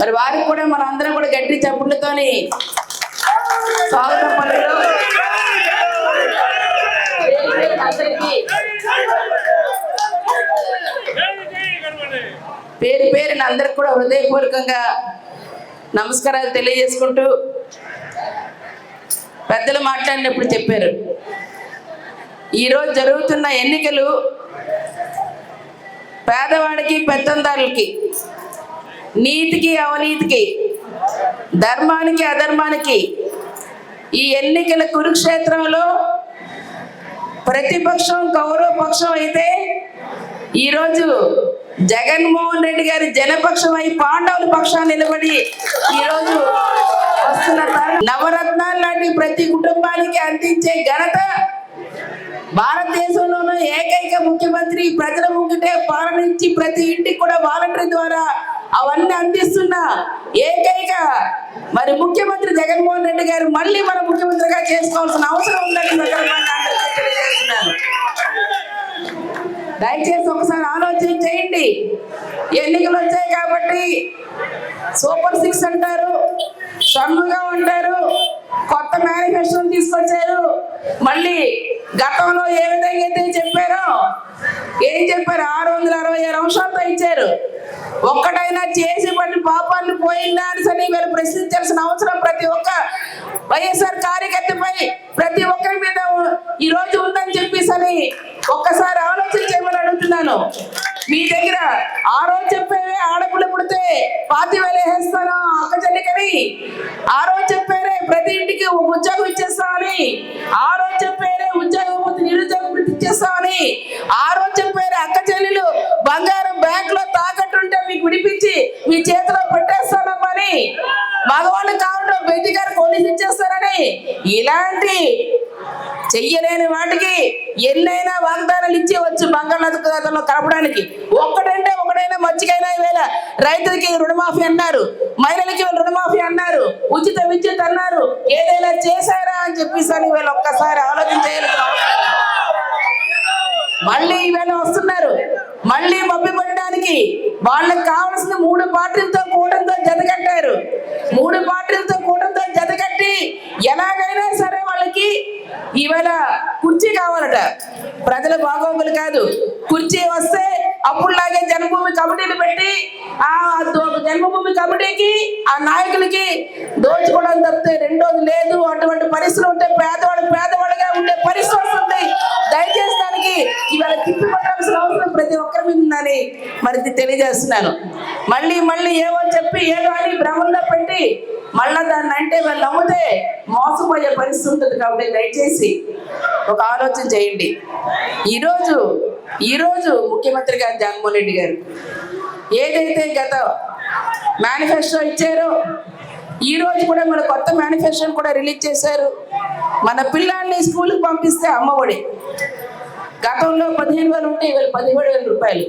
మరి వారికి కూడా మన అందరం కూడా గట్టి చప్పుళ్ళతోని స్వాగతం పలుకుదాం. పేరు పేరున అందరికీ పేరు పేరున అందరికి కూడా హృదయపూర్వకంగా నమస్కారాలు తెలియజేసుకుంటూ పెద్దలు మాట్లాడినప్పుడు చెప్పారు. ఈరోజు జరుగుతున్న ఎన్నికలు పేదవాడికి పెత్తందారులకి నీతికి అవినీతికి ధర్మానికి అధర్మానికి ఈ ఎన్నికల కురుక్షేత్రంలో ప్రతిపక్షం కౌరవ పక్షం అయితే ఈరోజు జగన్మోహన్ రెడ్డి గారి జనపక్షం అయి పాండవుల పక్షాన్ని నిలబడి ఈరోజు వస్తున్న నవరత్నాలు లాంటి ప్రతి కుటుంబానికి అందించే ఘనత భారతదేశంలోనూ ఏకైక ముఖ్యమంత్రి ప్రజల ముంగిటే పాలనించి ప్రతి ఇంటికి కూడా వాలంటరీ ద్వారా అవన్నీ అందిస్తున్న ఏకైక మరి ముఖ్యమంత్రి జగన్మోహన్ రెడ్డి గారు మళ్ళీ మన ముఖ్యమంత్రిగా చేసుకోవాల్సిన అవసరం ఉందని దయచేసి ఒకసారి ఆలోచన చేయండి. ఎన్నికలు వచ్చాయి కాబట్టి సూపర్ సిక్స్ అంటారు షణ్ముగా ఉంటారు కొత్త మేనిఫెస్టోని తీసుకొచ్చారు. మళ్ళీ గతంలో ఏ విధంగా అయితే చెప్పారో ఏం చెప్పారు ఆరు వందల అరవై ఆరు అంశాలతో ఇచ్చారు. ఒక్కటైనా చేసి పట్టి పాపాన్ని పోయిందా అని వీళ్ళు ప్రశ్నించాల్సిన అవసరం ప్రతి ఒక్క వైఎస్ఆర్ కార్యకర్తపై ప్రతి ఒక్కరి మీద ఈ రోజు ఉందని చెప్పేసి అని ఒక్కసారి ఆలోచన చేయమని అడుగుతున్నాను. మీ దగ్గర ఆ రోజు చెప్పేవే ఆడపిల్ల పుడితే పాతి వేలేస్తాను వేసేస్తాను అక్క చెల్లికని ఆ రోజు చెప్పారే ప్రతి ఇంటికి ఒక ఉద్యోగం ఇచ్చేస్తామని ఆ రోజు చెప్పారే ఉద్యోగం నిరుద్యోగం ఇచ్చేస్తామని ఆ రోజు చెప్పారే అక్క చెల్లెలు బంగారం బ్యాంక్లో తాకట్టుంటే మీకు విడిపించి మీ చేతిలో పెట్టేస్తానమ్మని మగవాళ్ళు కావడం బయటి గారు పోలీసు ఇచ్చేస్తారని. ఇలాంటి చెయ్యలేని వాటికి ఎన్నైనా వాగ్దానాలు ఇచ్చేవచ్చు బంగాళాఖాతంలో కలపడానికి. ఒక్కటంటే ఒకటైనా మచ్చికైనా ఈవేళ రైతులకి రుణమాఫీ అన్నారు. మహిళలకి రుణమాఫీ అన్నారు. ఉచిత విద్యుత్ అన్నారు. ఏదైనా చేశారా అని చెప్పేసి అని వీళ్ళు ఒక్కసారి ఆలోచన మళ్ళీ ఈవేళ వస్తున్నారు. మళ్ళీ మబ్బి పడడానికి వాళ్ళకి కావాల్సిన మూడు పార్టీలతో కూటమితో జతకట్టారు మూడు పార్టీలతో కూటమితో జతకట్టి ఎలాగైనా సరే వాళ్ళకి ఈవేళ కుర్చీ కావాలట. ప్రజల బాగోగులు కాదు. కుర్చీ వస్తే అప్పుడులాగే జన్మభూమి కమిటీలు పెట్టి ఆ జన్మభూమి కమిటీకి ఆ నాయకులకి దోచుకోవడం తప్పితే రెండోది లేదు. అటువంటి పరిస్థితులు ఉంటే పేదవాడు పేదవాడుగా ఉండే పరిస్థితి వస్తుంది. ఇవాళ తిప్పి పట్టాల్సిన అవసరం ప్రతి ఒక్కరి మీద ఉందని మరి తెలియజేస్తున్నాను. మళ్ళీ మళ్ళీ ఏవో చెప్పి ఏదో అని భ్రమంలో పెట్టి మళ్ళా దాన్ని అంటే వాళ్ళు నమ్మితే మోసపోయే పరిస్థితి ఉంటుంది కాబట్టి దయచేసి ఒక ఆలోచన చేయండి. ఈరోజు ఈరోజు ముఖ్యమంత్రి గారు జగన్మోహన్ రెడ్డి గారు ఏదైతే గత మేనిఫెస్టో ఇచ్చారో ఈ రోజు కూడా మన కొత్త మేనిఫెస్టోని కూడా రిలీజ్ చేశారు. మన పిల్లల్ని స్కూల్కి పంపిస్తే అమ్మఒడి గతంలో పదిహేను వేలు ఉంటే ఇవాళ పదిహేడు వేల రూపాయలు.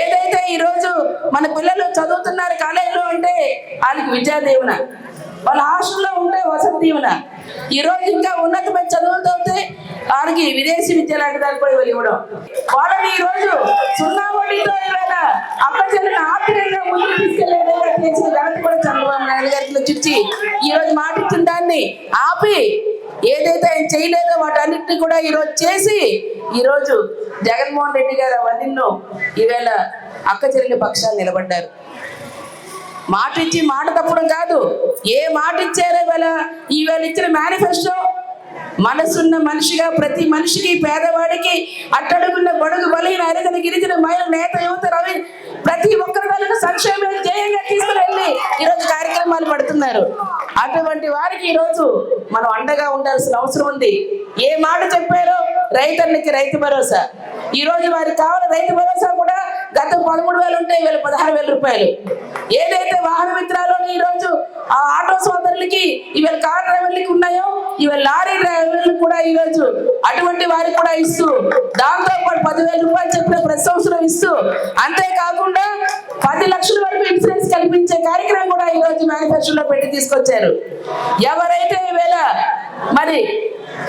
ఏదైతే ఈరోజు మన పిల్లలు చదువుతున్నారు కాలేజీలో అంటే వాళ్ళకి విద్యా దీవెన వాళ్ళ హాస్టల్లో ఉంటే వసతి దీవెన. ఈ రోజు ఇంకా ఉన్నతమైన చదువులు చదివితే వాళ్ళకి విదేశీ విద్య లాంటి దాన్ని కూడా వీళ్ళు ఇవ్వడం వాళ్ళని ఈరోజు సున్నా వడ్డీతో ఇవాళ అక్క చెల్లెని ఆర్థికంగా ముందుకు తీసుకెళ్ళే విధంగా చేసిన ఘనత కూడా చంద్రబాబు నాయుడు గారికి చుచ్చి ఈరోజు మాటిచ్చిన దాన్ని ఆపి ఏదైతే ఆయన చేయలేదో వాటన్నిటిని కూడా ఈరోజు చేసి ఈరోజు జగన్మోహన్ రెడ్డి గారు అవన్నీ ఈవేళ అక్క చెల్లెలి పక్షాన్ని నిలబడ్డారు. మాట ఇచ్చి మాట తప్పడం కాదు. ఏ మాట ఇచ్చారో ఇవాళ ఈవేళ ఇచ్చిన మేనిఫెస్టో మనసున్న మనిషిగా ప్రతి మనిషికి పేదవాడికి అట్టడుగున్న బడుగు బలైన అరగని గిరిజన మహిళ నేత యువత రవి ప్రతి ఒక్కరి వాళ్ళకు సంక్షేమ ధ్యేయంగా తీసుకుని వెళ్ళి ఈరోజు కార్యక్రమాలు పడుతున్నారు. అటువంటి వారికి ఈరోజు మనం అండగా ఉండాల్సిన అవసరం ఉంది. ఏ మాట చెప్పారో రైతన్నకి రైతు భరోసా. ఈ రోజు వారికి కావాలి రైతు భరోసా కూడా గత పదమూడు వేలు ఉంటే వీళ్ళు పదహారు వేల రూపాయలు. ఏదైతే వాహన మిత్రాలను ఈ రోజు ఆ ఆటో సోదరులకి ఇవాళ కార్ డ్రైవర్లకి ఉన్నాయో ఇవాళ లారీ డ్రైవర్లు కూడా ఈ రోజు అటువంటి వారికి కూడా ఇస్తూ దాంతో పాటు పదివేల రూపాయలు చెప్పిన ప్రతి సంవత్సరం ఇస్తూ అంతేకాకుండా పది లక్షల వరకు ఇన్సూరెన్స్ కల్పించే కార్యక్రమం కూడా ఈ రోజు మేనిఫెస్టోలో పెట్టి తీసుకొచ్చారు. ఎవరైతే ఈవేళ మరి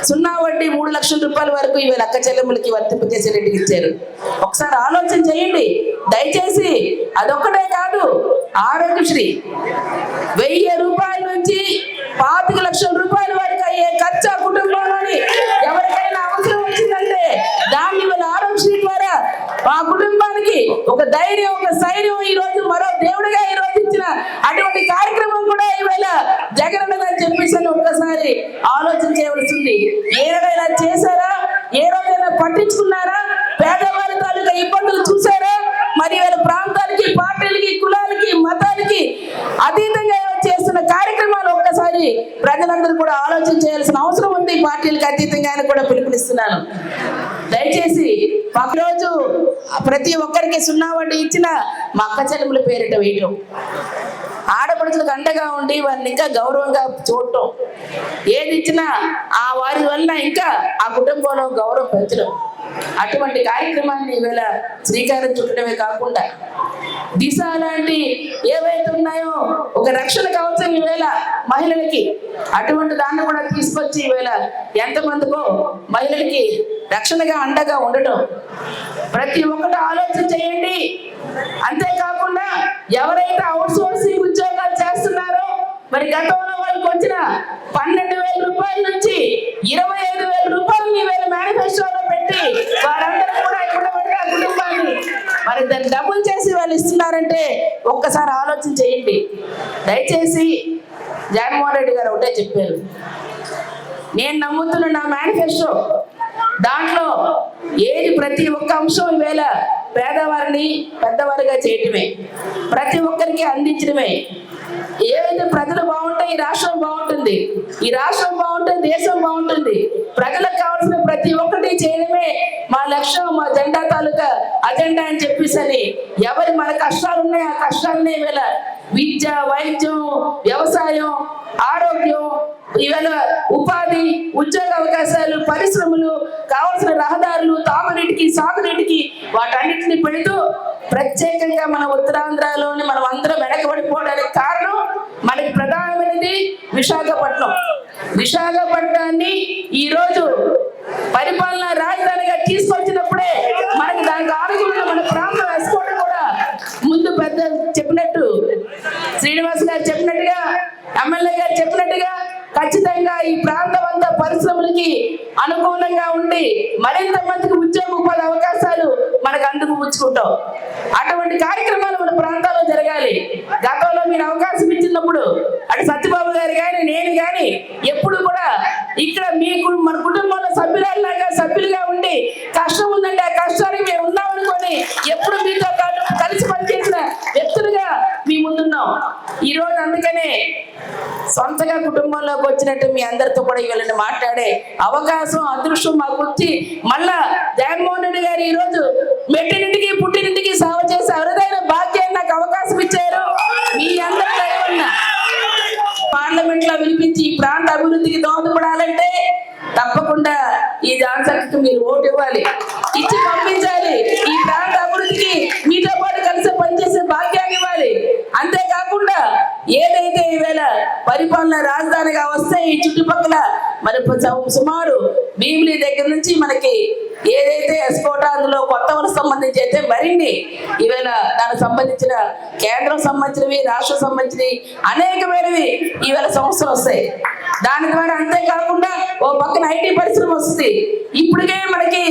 సున్నా వడ్డీ మూడు లక్షల రూపాయల వరకు ఈవేళ అక్క చెల్లెములకి వర్తింపజేసేటట్టుగా ఇచ్చారు. ఒకసారి ఆలోచన చేయండి. దయచేసి అదొక్కటే కాదు ఆరోగ్యశ్రీ. వెయ్యి రూపాయల నుంచి పాతిక లక్షల రూపాయల వరకు అయ్యే ఖర్చు కుటుంబంలోని ఎవరికైనా అవసరం వచ్చిందంటే దాన్ని ఆరోగ్యశ్రీ ద్వారా మా కుటుంబానికి ఒక ధైర్యం ధైర్యం ఈ రోజు మరో దేవుడిగా ఈ రోజు ఇచ్చిన అటువంటి కార్యక్రమం కూడా ఈవేళ జగన్ అని చెప్పేసి ఒక్కసారి ఆలోచన చేయవలసింది. ఏదైనా చేశారా? ఏ రోజైనా పట్టించుకున్నారా? పేదవారి తాలూకా ఇబ్బందులు చూసారా మరి వీళ్ళ ప్రాంతానికి పార్టీలకి కులాలకి మతానికి అతీతంగా చేస్తున్న కార్యక్రమాలు ఒక్కసారి ప్రజలందరూ కూడా ఆలోచన చేయాల్సిన అవసరం ఉంది. పార్టీలకు అతీతంగా అని కూడా పిలుపునిస్తున్నాను దయచేసి ఒకరోజు ప్రతి ఒక్కరికి సున్నా వడ్డీ ఇచ్చిన మా అక్క చెల్లెముల పేరిట వేయటం ఆడపడుచులకు అండగా ఉండి వారిని ఇంకా గౌరవంగా చూడటం. ఏది ఇచ్చినా ఆ వారి వల్ల ఇంకా ఆ కుటుంబంలో గౌరవం పెంచడం. అటువంటి కార్యక్రమాన్ని ఈవేళ శ్రీకారం చుట్టడమే కాకుండా దిశ లాంటి ఏవైతే ఉన్నాయో ఒక రక్షణ కవచం ఈవేళ మహిళలకి అటువంటి దాన్ని కూడా తీసుకొచ్చి ఈవేళ ఎంతమందికో మహిళలకి రక్షణగా అండగా ఉండటం. ప్రతి ఒక్కటి ఆలోచన చేయండి. అంతేకాకుండా ఎవరైతే అవుట్ సోర్సింగ్ ఉద్యోగాలు చేస్తున్నారో మరి గతంలో వాళ్ళకి వచ్చిన పన్నెండు వేల రూపాయల నుంచి ఇరవై ఐదు వేల రూపాయలు మీ వేల మేనిఫెస్టోలో పెట్టి వారందరూ కూడా ఇప్పుడు పడితే ఆ కుటుంబాన్ని మరి దాన్ని డబుల్ చేసి వాళ్ళు ఇస్తున్నారంటే ఒక్కసారి ఆలోచన చేయండి. దయచేసి జగన్మోహన్ రెడ్డి గారు ఒకటే చెప్పారు. నేను నమ్ముతున్న నా మేనిఫెస్టో దాంట్లో ఏది ప్రతి ఒక్క అంశం ఈవేళ పేదవారిని పెద్దవారిగా చేయటమే ప్రతి ఒక్కరికి అందించడమే. ఏవైతే ప్రజలు బాగుంటే ఈ రాష్ట్రం బాగుంటుంది ఈ రాష్ట్రం బాగుంటే దేశం బాగుంటుంది ప్రజలకు కావాల్సిన ప్రతి ఒక్కటి చేయడమే మా లక్ష్యం మా జెండా తాలూకా అజెండా అని చెప్పేసి అని. ఎవరి మన కష్టాలు ఉన్నాయి ఆ కష్టాలనే వీళ్ళ విద్య వైద్యం వ్యవసాయం ఆరోగ్యం ఇవాళ ఉపాధి ఉద్యోగ అవకాశాలు పరిశ్రమలు కావలసిన రహదారులు తాగునీటికి సాగునీటికి వాటన్నిటిని పెడుతూ ప్రత్యేకంగా మన ఉత్తరాంధ్రలోని మనం అందరం వెనకబడిపోవడానికి కారణం మనకి ప్రధానమైనది విశాఖపట్నం. విశాఖపట్నాన్ని ఈ రోజు పరిపాలన రాజధానిగా తీసుకొచ్చినప్పుడే మనకి దానికి ఆరోగ్యంగా మన ప్రాంతం వేసుకోవడం కూడా ముందు పెద్ద చెప్పినట్టు శ్రీనివాస్ గారు చెప్పినట్టుగా ఎమ్మెల్యే గారు చెప్పినట్టుగా ఖచ్చితంగా ఈ ప్రాంతం అంతా పరిశ్రమలకి అనుకూలంగా ఉండి మరింత మందికి ఉద్యోగ ఉపాధి అవకాశాలు మనకు అందుకు ఉంచుకుంటాం అటువంటి కార్యక్రమాలు మన ప్రాంతాల్లో జరగాలి. గతంలో మీరు అవకాశం ఇచ్చినప్పుడు అటు సత్యబాబు కానీ నేను కానీ ఎప్పుడు కూడా ఇక్కడ మీకు మన కుటుంబంలో సభ్యురాలాగా సభ్యులుగా ఉండి కష్టం ఉందంటే ఆ కష్టానికి మేము ఉన్నామనుకొని ఎప్పుడు మీతో కలిసి పనిచేసిన వ్యక్తులుగా మీ ముందున్నాం. ఈ రోజు అందుకనే సొంతగా కుటుంబంలోకి వచ్చినట్టు మీ అందరితో కూడా ఇవాళ మాట్లాడే అవకాశం అదృష్టం మాకు వచ్చి మళ్ళా జగన్మోహన్ రెడ్డి గారు ఈ రోజు మెట్టినింటికి పుట్టిన సేవ చేసే అరుదైన భాగ్యాన్ని నాకు అవకాశం ఇచ్చారు మీ అందరి దయ వలన పార్లమెంట్లో వినిపించి ఈ ప్రాంత అభివృద్ధికి దోహదపడాలంటే తప్పకుండా ఈ జాన్సర్కి మీరు ఓటు ఇవ్వాలి. ఇచ్చి పంపించాలి. ఈ ప్రాంత అభివృద్ధికి మీతో పాటు కలిసి పనిచేసే భాగ్యాన్ని ఇవ్వాలి. అంతేకాకుండా ఏదైతే ఈవేళ పరిపాలన రాజధానిగా వస్తే ఈ చుట్టుపక్కల మరి సుమారు భీమిలి దగ్గర నుంచి మనకి ఏదైతే ఎస్కోట అందులో కొత్త వరకు సంబంధించి అయితే మరిన్ని ఈవేళ దానికి సంబంధించిన కేంద్రం సంబంధించినవి రాష్ట్రం సంబంధించినవి అనేకమైనవి ఈవేళ సంస్థలు వస్తాయి. దాని ద్వారా అంతేకాకుండా ఓ పక్కన ఐటీ పరిశ్రమ వస్తుంది. ఇప్పటికే మనకి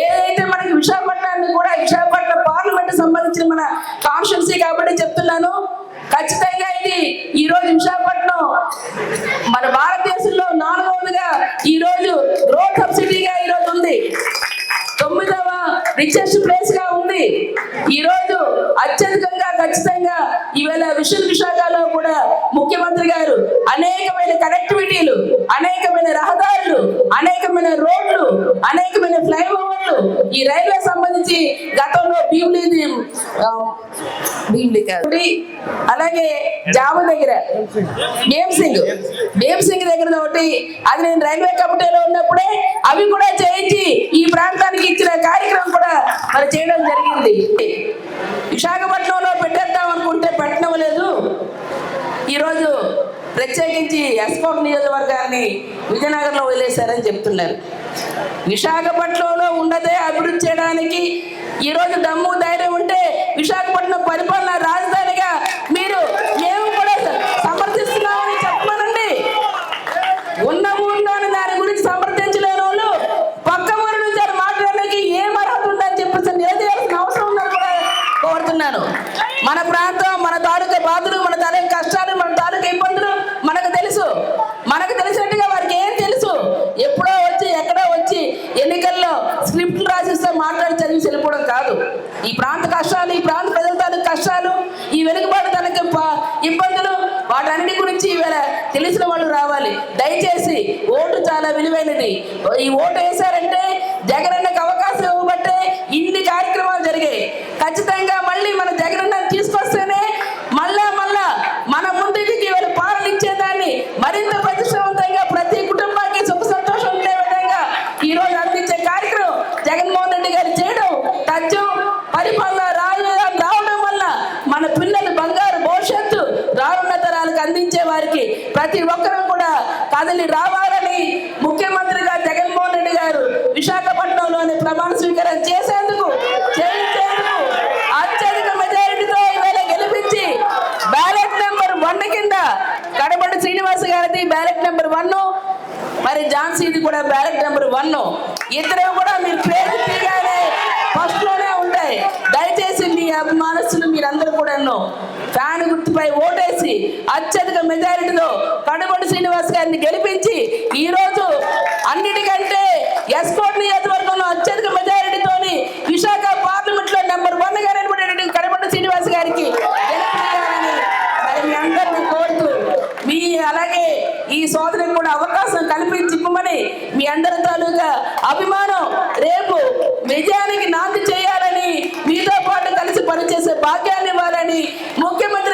ఏదైతే మనకి విశాఖపట్నాన్ని కూడా విశాఖపట్నం పార్లమెంట్ సంబంధించిన మన కాన్స్టిట్యున్సీ కాబట్టి చెప్తున్నాను. ఖచ్చితంగా ఇది ఈ రోజు విశాఖపట్నం మన భారతదేశంలో నాలుగవదిగా ఈ రోజు రోడ్ సబ్సిడీగా ఈ రోజు ఉంది తొమ్మిదవ రిచెస్ట్ ప్లేస్గా ఉంది. ఈ రోజు అత్యధికంగా ఖచ్చితంగా ఈవేళ విశ్వ విశాఖలో కూడా ముఖ్యమంత్రి గారు అనేకమైన కనెక్టివిటీలు అనేకమైన రహదారులు అనేకమైన రోడ్లు అనేకమైన ఫ్లైఓవర్లు ఈ రైల్వే సంబంధించి గతంలో భీమిలి భీమిలి కాదు. అలాగే జాము దగ్గర భీమ్ సింగ్ భీమ్ సింగ్ దగ్గర ఒకటి అది నేను రైల్వే కమిటీలో ఉన్నప్పుడే అవి కూడా చేయించి ఈ ప్రాంతానికి ఇచ్చిన కార్యక్రమం కూడా మరి చేయడం జరిగింది. విశాఖపట్నంలో పెట్టేద్దాం అనుకుంటే పెట్టడం లేదు. ఈరోజు ప్రత్యేకించి ఎస్కోట్ నియోజకవర్గాన్ని విజయనగరంలో వదిలేశారని చెప్తున్నారు. విశాఖపట్నంలో ఉన్నదే అభివృద్ధి చేయడానికి ఈరోజు దమ్ము ధైర్యం ఉంటే విశాఖపట్నం పరిపాలన రాజధానిగా మీరు మేము కూడా సమర్థిస్తున్నామని చెప్పమనండి. ఉన్న ఊరిలోని దాని గురించి సమర్థించలేని వాళ్ళు పక్క ఊరి నుంచి మాట్లాడడానికి ఏం అర్హత ఉందని చెప్పేసి నిలదీయాల్సిన అవసరం ఉందని కూడా కోరుతున్నాను. మన ప్రాంతం మన తాలూకా బాధలు మన తాలూకా కష్టాలు మన తాలూకా ఇబ్బందులు మనకు తెలుసు మనకు తెలిసినట్టుగా వారికి ఏం తెలుసు ఎప్పుడో వచ్చి ఎక్కడో వచ్చి ఎన్నికల్లో స్క్రిప్ట్లు రాసిస్తే మాట్లాడి చదివి వెళ్ళిపోవడం కాదు ఈ ప్రాంత కష్టాలు ఈ ప్రాంత ప్రజల తాలూకు కష్టాలు ఈ వెనుకబాటు తనకి ఇబ్బందులు వాటన్నిటి గురించి ఈవేళ తెలిసిన వాళ్ళు రావాలి దయచేసి ఓటు చాలా విలువైనది. ఈ ఓటు వేశారంటే జగనన్నకు అవకాశం ఇవ్వబట్టే ఇన్ని కార్యక్రమాలు జరిగాయి. ఖచ్చితంగా మళ్ళీ మన జగనన్న తీసుకొస్తేనే మళ్ళా మళ్ళా మన ముందుకి వీళ్ళు పాలన ఇచ్చేదాన్ని మరింత ప్రతిష్టవంతంగా ప్రతి కుటుంబానికి సుఖ సంతోషం ఉండే విధంగా ఈ రోజు అందించే కార్యక్రమం జగన్మోహన్ రెడ్డి గారు చేయడం తథ్యం. పరిపాలన రాజధాని రావడం వల్ల మన పిల్లలు బంగారు భవిష్యత్తు రానున్న తరాలకు అందించే వారికి ప్రతి ఒక్కరూ అతన్ని రావాలని ముఖ్యమంత్రిగా జగన్మోహన్ రెడ్డి గారు విశాఖపట్నంలోని ప్రమాణ స్వీకారం చేసేందుకు చేయించేందుకు అత్యధిక మెజారిటీతో ఈవేళ గెలిపించి బ్యాలెట్ నెంబర్ వన్ కింద కడపటి శ్రీనివాస్ గారిది బ్యాలెట్ నెంబర్ వన్. మరి ఝాన్సీది కూడా బ్యాలెట్ నెంబర్ వన్. ఇద్దరు కూడా మీరు పేరు తీగానే ఫస్ట్లోనే ఉంటాయి దయచేసి మీ అభిమానస్తులు మీరందరూ కూడా ఫ్యాన్ గుర్తుపై ఓటేసి అత్యధిక మెజారిటీతో కడపటి శ్రీనివాస్ గారిని గెలిపించి ఈరోజు అన్నిటికంటే ఎస్కోట్ నియోజకవర్గంలో అత్యధిక మెజారిటీతోని విశాఖ పార్లమెంట్లో నెంబర్ వన్గా నిలబడేటువంటి కడపటి శ్రీనివాస్ గారికి మరి మీ కోరుతూ మీ అలాగే ఈ సోదరికి కూడా అవకాశం కల్పించి ఇవ్వమని మీ అందరి తాలూకా అభిమానం రేపు విజయానికి నాంది చేయాలని మీతో పాటు పనిచేసే భాగ్యాన్ని ఇవ్వాలని ముఖ్యమంత్రి